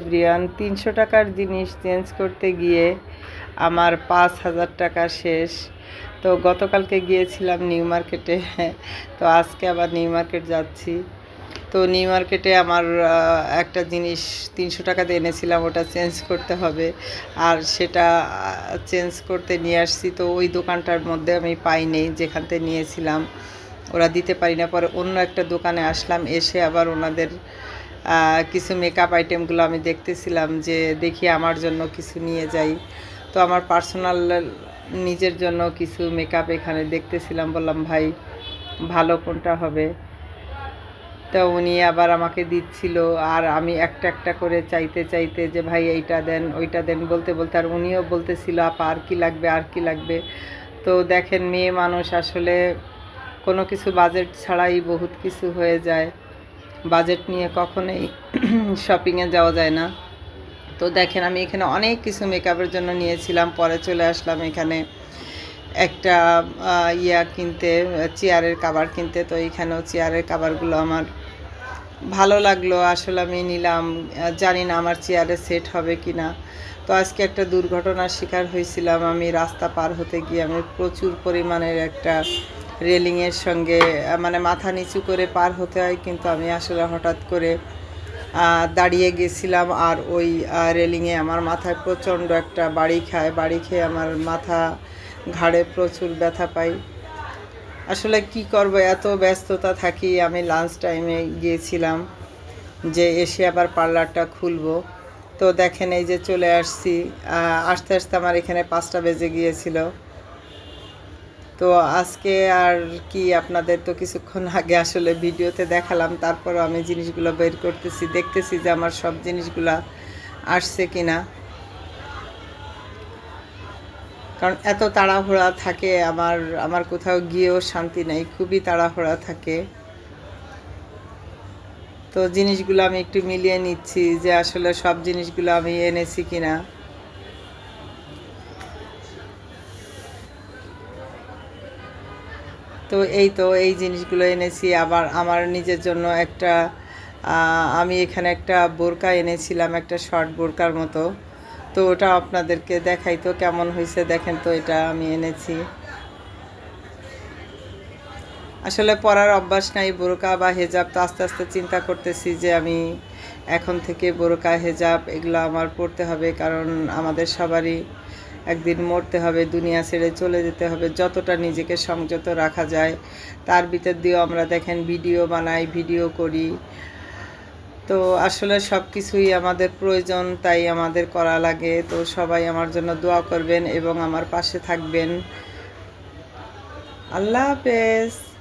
Brian তিনশো টাকার জিনিস চেঞ্জ করতে গিয়ে আমার পাঁচ হাজার টাকা শেষ। তো গতকালকে গিয়েছিলাম নিউ মার্কেটে, তো আজকে আবার নিউ মার্কেট যাচ্ছি। তো নিউ মার্কেটে আমার একটা জিনিস তিনশো টাকাতে এনেছিলাম, ওটা চেঞ্জ করতে হবে। আর সেটা চেঞ্জ করতে নিয়ে আসছি। তো ওই দোকানটার মধ্যে আমি পাইনি যেখান থেকে নিয়েছিলাম। ওরা দিতে পারি না, পরে অন্য একটা দোকানে আসলাম, এসে আবার ওনাদের কিছু মেকআপ আইটেমগুলো আমি দেখতেছিলাম যে দেখি আমার জন্য কিছু নিয়ে যাই। তো আমার পার্সোনাল নিজের জন্য কিছু মেকআপ এখানে দেখতেছিলাম, বললাম, ভাই, ভালো কোনটা হবে? তো উনি আবার আমাকে দিচ্ছিল, আর আমি একটা একটা করে চাইতে চাইতে যে, ভাই, এইটা দেন, ওইটা দেন, বলতে বলতে আর উনিও বলতেছিল, আপা, আর কি লাগবে, আর কি লাগবে? তো দেখেন, মেয়ে মানুষ আসলে কোনো কিছু বাজেট ছাড়াই বহুত কিছু হয়ে যায়। বাজেট নিয়ে কখনোই শপিংয়ে যাওয়া যায় না। তো দেখেন, আমি এখানে অনেক কিছু মেকআপের জন্য নিয়েছিলাম। পরে চলে আসলাম এখানে একটা ইয়া কিনতে, চেয়ারের কাবার কিনতে। তো এইখানেও চেয়ারের কাবারগুলো আমার ভালো লাগল। আসলে আমি নিলাম জানি না আমার চেয়ারে সেট হবে কি না তো আজকে একটা দুর্ঘটনার শিকার হয়েছিলাম। আমি রাস্তা পার হতে গিয়ে আমি প্রচুর পরিমাণের একটা রেলিংয়ের সঙ্গে মানে মাথা নিচু করে পার হতে হয়, কিন্তু আমি আসলে হঠাৎ করে দাঁড়িয়ে গেছিলাম আর ওই রেলিংয়ে আমার মাথায় প্রচণ্ড একটা বাড়ি খায়। বাড়ি খেয়ে আমার মাথা ঘাড়ে প্রচুর ব্যথা পাই। আসলে কি করব, এত ব্যস্ততা থাকি, আমি লাঞ্চ টাইমে গিয়েছিলাম যে এসে আবার পার্লারটা খুলবো। তো দেখেন এই যে চলে আসছি আস্তে আস্তে আমার এখানে পাঁচটা বেজে গিয়েছিল। তো আজকে আর কি আপনাদের তো কিছুক্ষণ আগে আসলে ভিডিওতে দেখালাম, তারপরও আমি জিনিসগুলো বের করতেছি, দেখতেছি যে আমার সব জিনিসগুলা আসছে কিনা। কারণ এত তাড়াহুড়া থাকে, আমার আমার কোথাও গিয়েও শান্তি নেই, খুবই তাড়াহুড়া থাকে। তো জিনিসগুলো আমি একটু মিলিয়ে নিচ্ছি যে আসলে সব জিনিসগুলো আমি এনেছি কিনা। তো এই তো এই জিনিসগুলো এনেছি। আবার আমার নিজের জন্য একটা আমি এখানে একটা বোরকা এনেছিলাম, একটা শর্ট বোরকার মতো। তো ওটা আপনাদেরকে দেখাই তো কেমন হয়েছে, দেখেন তো এটা আমি এনেছি। আসলে পরার অভ্যাস নাই, বোরকা বা হেজাব তো আস্তে আস্তে চিন্তা করতেছি যে আমি এখন থেকে বোরকা, হেজাব এগুলো আমার পড়তে হবে, কারণ আমাদের সবারই একদিন মরতে হবে, দুনিয়া ছেড়ে চলে যেতে হবে, যতটা নিজেকে সংযত রাখা যায়। তার ভিতর দিয়েও আমরা দেখেন ভিডিও বানাই, ভিডিও করি। তো আসলে সব কিছুই আমাদের প্রয়োজন, তাই আমাদের করা লাগে। তো সবাই আমার জন্য দোয়া করবেন এবং আমার পাশে থাকবেন। আল্লাহ হাফেজ।